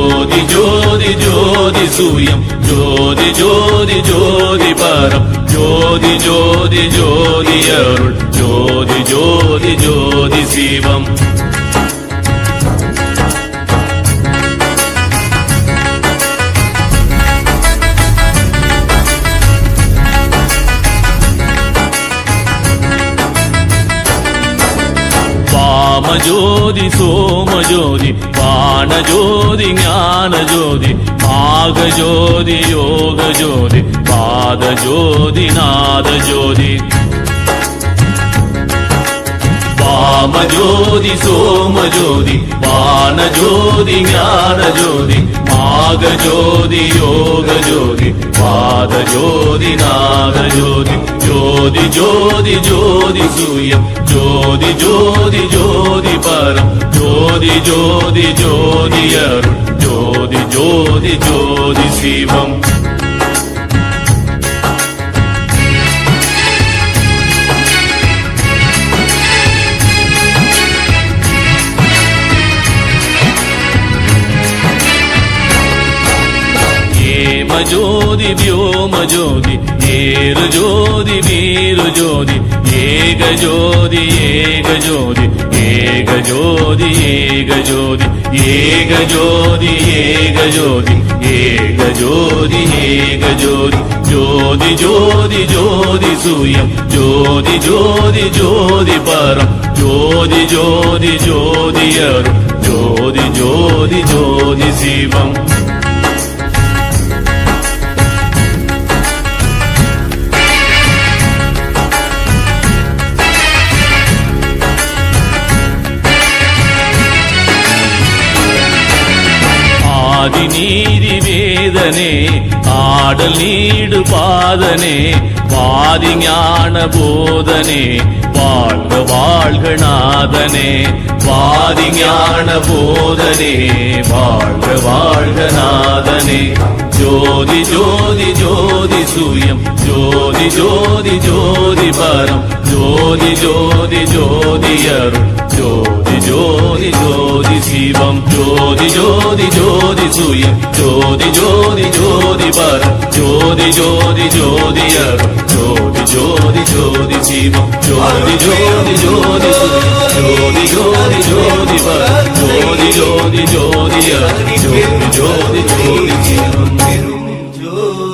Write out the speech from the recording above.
ജ്യോതി ജ്യോതി ജ്യോതി സൂയം ജ്യോതി ജ്യോതി ജ്യോതി പരം ജ്യോതി ജ്യോതി ജ്യോതി അരുൾ ജ്യോതി ജ്യോതി ജ്യോതി ശിവം വാമജ്യോതി സോമജ്യോതി ബാണജ്യോതി ജ്ഞാനജ്യോതി മാഘജ്യോതി യോഗജ്യോതി പാദജ്യോതി നാദജ്യോതി காமஜோதி சோமஜோதி வானஜோதி ஞானஜோதி மாகஜோதி யோகஜோதி பாதஜோதி நாகஜோதி ஜோதி ஜோதி ஜோதி சூயம் ஜோதி ஜோதி ஜோதி பரம் ஜோதி ஜோதி ஜோதி அருள் ஜோதி ஜோதி ஜோதி சிவம். ഏമജ്യോതി വ്യോമജ്യോതി ഏറുജ്യോതി വീരുജ്യോതി ഏകജ്യോതി ഏകജ്യോതി ഏകജ്യോതി ഏകജ്യോതി ഏകജ്യോതി ഏകജ്യോതി ഏകജ്യോതി ഏകജ്യോതി ജ്യോതി ജ്യോതി ജ്യോതി സൂയം ജ്യോതി ജ്യോതി ജ്യോതി പരം ജ്യോതി ജ്യോതി ജ്യോതി അരുൾ ജ്യോതി ജ്യോതി ജ്യോതി ശിവം ஆதி நீதி வேதனே ஆடல் நீடு பாதனே வாதி ஞான போதனே வாழ்க வாழ்க நாதனே வாதி ஞான போதனே வாழ்க வாழ்க நாதனே ஜோதி ஜோதி ஜோதி சூயம் ஜோதி ஜோதி ஜோதி பரம் ஜோதி ஜோதி ஜோதி அருள் ஜோதி ஜோதி ஜோதி சிவம் ஜோதி ஜோதி ஜோதி சூயம் ஜோதி ஜோதி ஜோதி பரம் ஜோதி ஜோதி ஜோதி அருள் ஜோதி ஜோதி ஜோதி சிவம் ஜோதி ஜோதி ஜோதி சூயம் ஜோதி ஜோதி ஜோதி பரம் ஜோதி ஜோதி ஜோதி அருள் ஜோதி ஜோதி ஜோதி சிவம் பெரும் ஜோதி